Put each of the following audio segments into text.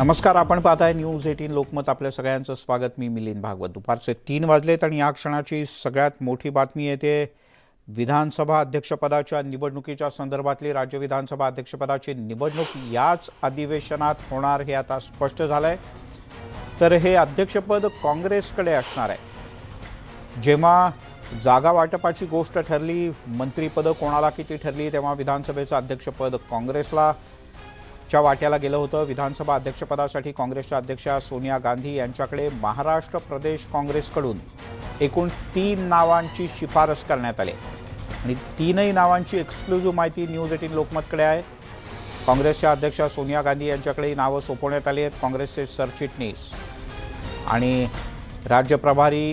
नमस्कार आपण पाहताय न्यूज एटीन लोकमत. आपल्या सगळ्यांचं स्वागत. मी मिलिंद भागवत. दुपारचे तीन वाजलेत आणि या क्षणाची सगळ्यात मोठी बातमी येते विधानसभा अध्यक्षपदाच्या निवडणुकीच्या संदर्भातली. राज्य विधानसभा अध्यक्षपदाची निवडणूक याच अधिवेशनात होणार हे आता स्पष्ट झालंय. तर हे अध्यक्षपद काँग्रेसकडे असणार आहे. जेव्हा जागा वाटपाची गोष्ट ठरली मंत्रीपदं कोणाला किती ठरली तेव्हा विधानसभेचं अध्यक्षपद काँग्रेसला. च्या वाट्याला गेलं होतं. विधानसभा अध्यक्षपदासाठी काँग्रेसच्या अध्यक्षा सोनिया गांधी यांच्याकडे महाराष्ट्र प्रदेश काँग्रेसकडून एकूण तीन नावांची शिफारस करण्यात आली. आणि तीनही नावांची एक्सक्लुझिव्ह माहिती न्यूज एटीन लोकमतकडे आहे. काँग्रेसच्या अध्यक्षा सोनिया गांधी यांच्याकडेही नावं सोपवण्यात आली आहेत. काँग्रेसचे सरचिटणीस आणि राज्य प्रभारी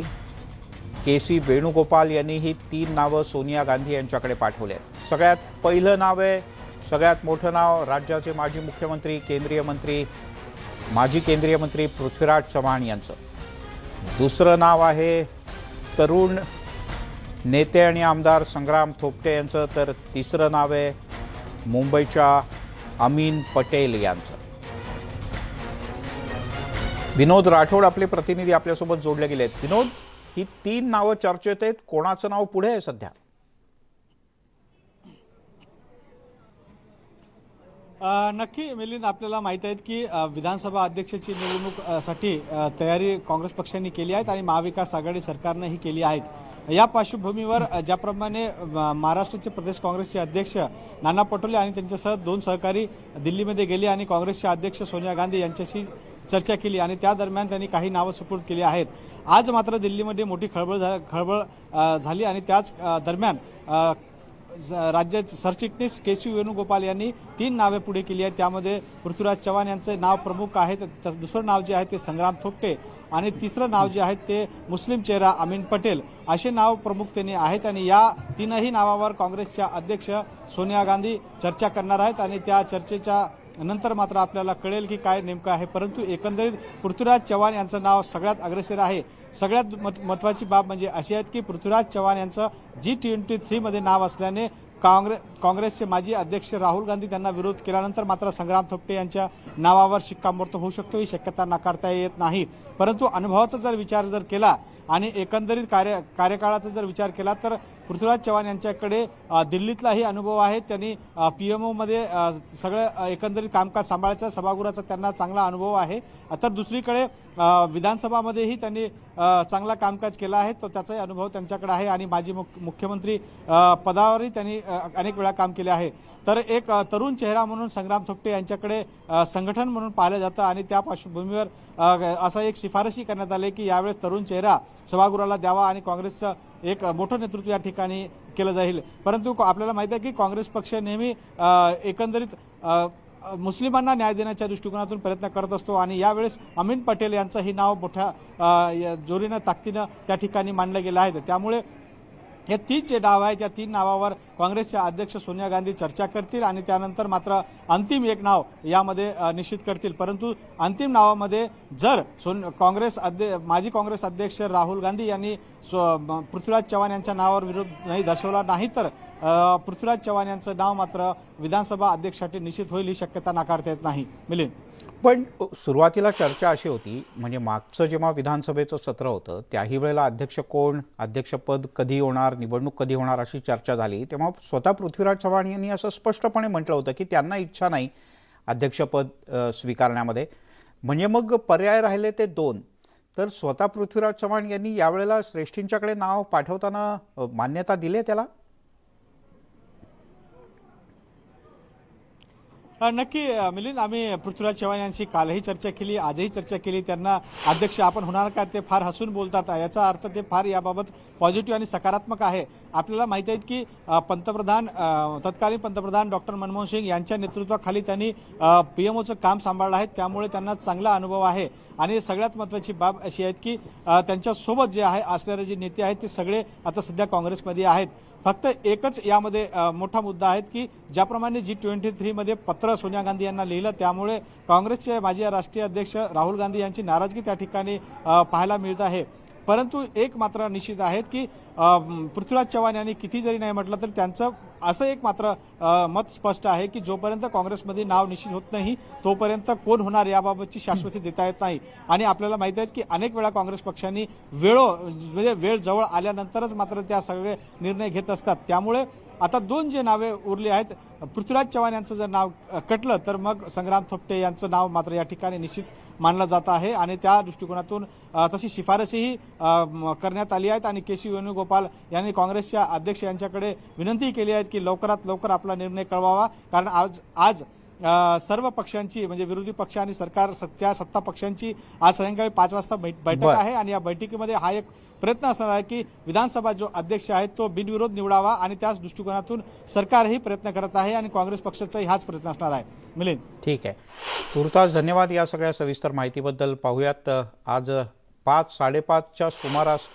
के सी वेणुगोपाल यांनी ही तीन नावं सोनिया गांधी यांच्याकडे पाठवली आहेत. सगळ्यात पहिलं नाव आहे सगळ्यात मोठं नाव राज्याचे माजी मुख्यमंत्री केंद्रीय मंत्री माजी केंद्रीय मंत्री पृथ्वीराज चव्हाण यांचं. दुसरं नाव आहे तरुण नेते आणि आमदार संग्राम थोपटे यांचं तर तिसरं नाव आहे मुंबईच्या अमीन पटेल यांचं. विनोद राठोड आपले प्रतिनिधी आपल्यासोबत जोडले गेले आहेत विनोद ही तीन नावं चर्चेत आहेत. कोणाचं नाव पुढे आहे सध्या? नक्की मिलिंद आपल्याला माहीत आहेत की विधानसभा अध्यक्षाची निवडणूकसाठी तयारी काँग्रेस पक्षांनी केली आहे आणि महाविकास आघाडी सरकारनं ही केली आहेत. या पार्श्वभूमीवर ज्याप्रमाणे महाराष्ट्राचे प्रदेश काँग्रेसचे अध्यक्ष नाना पटोले आणि त्यांच्यासह दोन सहकारी दिल्लीमध्ये गेले आणि काँग्रेसचे अध्यक्ष सोनिया गांधी यांच्याशी चर्चा केली आणि त्या दरम्यान त्यांनी काही नावं सुपूर्द केली आहेत. आज मात्र दिल्लीमध्ये मोठी खळबळ झा खळबळ झाली आणि त्याच दरम्यान राज्य सरचिटणीस के सी वेणुगोपाल यांनी तीन नावे पुढे केली आहेत. त्यामध्ये पृथ्वीराज चव्हाण यांचं नाव प्रमुख आहे. तर दुसरं नाव जे आहे ते संग्राम थोपटे आणि तिसरं नाव जे आहे ते मुस्लिम चेहरा अमीन पटेल असे नाव प्रमुख त्यांनी आहेत आणि या तीनही नावावर काँग्रेसच्या अध्यक्ष सोनिया गांधी चर्चा करणार आहेत आणि त्या चर्चेच्या नंतर मात्र आपल्याला कळेल की काय नेमकं आहे. परंतु एकंदरीत पृथ्वीराज चव्हाण यांचं नाव सगळ्यात अग्रेसर आहे. सगळ्यात मत महत्त्वाची बाब म्हणजे अशी आहे की पृथ्वीराज चव्हाण यांचं जी ट्वेंटी थ्रीमध्ये नाव असल्याने काँग्रेस काँग्रेसचे माजी अध्यक्ष राहुल गांधी त्यांना विरोध केल्यानंतर मात्र संग्राम थोपटे यांच्या नावावर शिक्कामोर्तब होऊ शकतो ही शक्यता नाकारता येत नाही. परंतु अनुभवाचा जर विचार जर केला आणि एकंदरीत कार्य कार्यकाळाचा जर विचार केला तर पृथ्वीराज चव्हाण यांच्याकडे दिल्लीतलाही अनुभव आहे. त्यांनी पी एम ओमध्ये सगळं एकंदरीत कामकाज सांभाळायचा सभागृहाचा त्यांना चांगला अनुभव आहे. तर दुसरीकडे विधानसभामध्येही त्यांनी चांगला कामकाज केला आहे. तो त्याचाही अनुभव त्यांच्याकडे आहे. आणि माजी मुख मुख्यमंत्री पदावरही त्यांनी अनेक वेळा काम केले आहे. तर एक तरुण चेहरा म्हणून संग्राम थोपटे यांच्याकडे संघटन म्हणून पाहिलं जातं आणि त्या पार्श्वभूमीवर असा एक शिफारशी करण्यात आली की यावेळेस तरुण चेहरा सभागृहाला द्यावा आणि काँग्रेसचं एक मोठं नेतृत्व या ठिकाणी केलं जाईल. परंतु आपल्याला माहिती आहे की काँग्रेस पक्ष नेहमी एकंदरीत मुस्लिमांना न्याय देण्याच्या दृष्टिकोनातून प्रयत्न करत असतो आणि यावेळेस अमीन पटेल यांचंही नाव मोठ्या जोरीनं ताकदीनं त्या ठिकाणी मांडलं गेलं आहे. त्यामुळे या तीन जे नाव आहेत या तीन नावावर काँग्रेसच्या अध्यक्ष सोनिया गांधी चर्चा करतील आणि त्यानंतर मात्र अंतिम एक नाव यामध्ये निश्चित करतील. परंतु अंतिम नावामध्ये जर सोन काँग्रेस अध्य माजी काँग्रेस अध्यक्ष राहुल गांधी यांनी स्व पृथ्वीराज चव्हाण यांच्या नावावर विरोध नाही दर्शवला नाही तर पृथ्वीराज चव्हाण यांचं नाव मात्र विधानसभा अध्यक्षासाठी निश्चित होईल ही शक्यता नाकारता येत नाही. मिलिंद. पण सुरुवातीला चर्चा अशी होती म्हणजे मागचं जेव्हा विधानसभेचं सत्र होतं त्याही वेळेला अध्यक्ष कोण अध्यक्षपद कधी होणार निवडणूक कधी होणार अशी चर्चा झाली. तेव्हा स्वतः पृथ्वीराज चव्हाण यांनी असं स्पष्टपणे म्हटलं होतं की त्यांना इच्छा नाही अध्यक्षपद स्वीकारण्यामध्ये. म्हणजे मग पर्याय राहिले ते दोन. तर स्वतः पृथ्वीराज चव्हाण यांनी यावेळेला श्रेष्ठींच्याकडे नाव पाठवताना मान्यता दिली आहे त्याला? नक्की मिलिंद आम्ही पृथ्वीराज चव्हाण यांशी कालही चर्चा केली आजही चर्चा केली. त्यांना अध्यक्ष आपण होणार का ते फार हसून बोलतात. याचा अर्थ ते फार याबाबत पॉझिटिव्ह आणि सकारात्मक आहे. आपल्याला माहिती आहे की पंतप्रधान तत्कालीन पंतप्रधान डॉक्टर मनमोहन सिंग यांच्या नेतृत्वाखाली त्यांनी पी एम ओचं काम सांभाळलं आहे. त्यामुळे त्यांना चांगला अनुभव आहे. आणि सगळ्यात महत्त्वाची बाब अशी आहेत की त्यांच्यासोबत जे आहे असणारे जे नेते आहेत ते सगळे आता सध्या काँग्रेसमध्ये आहेत. फक्त एकच यामध्ये मोठा मुद्दा आहे की ज्याप्रमाणे जी ट्वेंटी थ्रीमध्ये पत्र सोनिया गांधी यांना लिहिलं त्यामुळे काँग्रेसचे माजी राष्ट्रीय अध्यक्ष राहुल गांधी यांची नाराजगी त्या ठिकाणी पाहायला मिळत आहे. परंतु एक मात्र निश्चित आहेत की पृथ्वीराज चव्हाण यांनी किती जरी नाही म्हटलं तर त्यांचं असं एक मात्र मत स्पष्ट आहे की जोपर्यंत काँग्रेसमध्ये नाव निश्चित होत नाही तोपर्यंत कोण होणार याबाबतची शाश्वती देता येत नाही. आणि आपल्याला माहिती आहे की अनेक वेळा काँग्रेस पक्षांनी वेळो म्हणजे वेळ जवळ आल्यानंतरच मात्र त्या सगळे निर्णय घेत असतात. त्यामुळे आता दोन जे नावे उरली आहेत पृथ्वीराज चव्हाण यांचं जर नाव कटलं तर मग संग्राम थोपटे यांचं नाव मात्र या ठिकाणी निश्चित मानलं जात आहे. आणि त्या दृष्टिकोनातून तशी शिफारसही करण्यात आली आहेत. आणि के सी वेणुगोपाल यांनी काँग्रेसच्या अध्यक्ष यांच्याकडे विनंती केली आहे की लवकरात लवकर आपला निर्णय कळवावा. कारण आज आज सर्व पक्षांची म्हणजे विरोधी पक्ष आणि सरकार सत्या सत्ता पक्षांची आज सायंकाळी पाच वाजता बैठ- बैठक. आहे आणि या बैठकीमध्ये हा एक प्रयत्न असणार आहे की विधानसभा जो अध्यक्ष आहे तो बिनविरोध निवडावा आणि त्याच दृष्टिकोनातून सरकारही प्रयत्न करत आहे आणि काँग्रेस पक्षाचाही हाच प्रयत्न असणार आहे. मिलिंद. ठीक आहे. तुर्तास धन्यवाद या सगळ्या सविस्तर माहितीबद्दल पाहूयात. आज पाच साडेपाचच्या सुमारास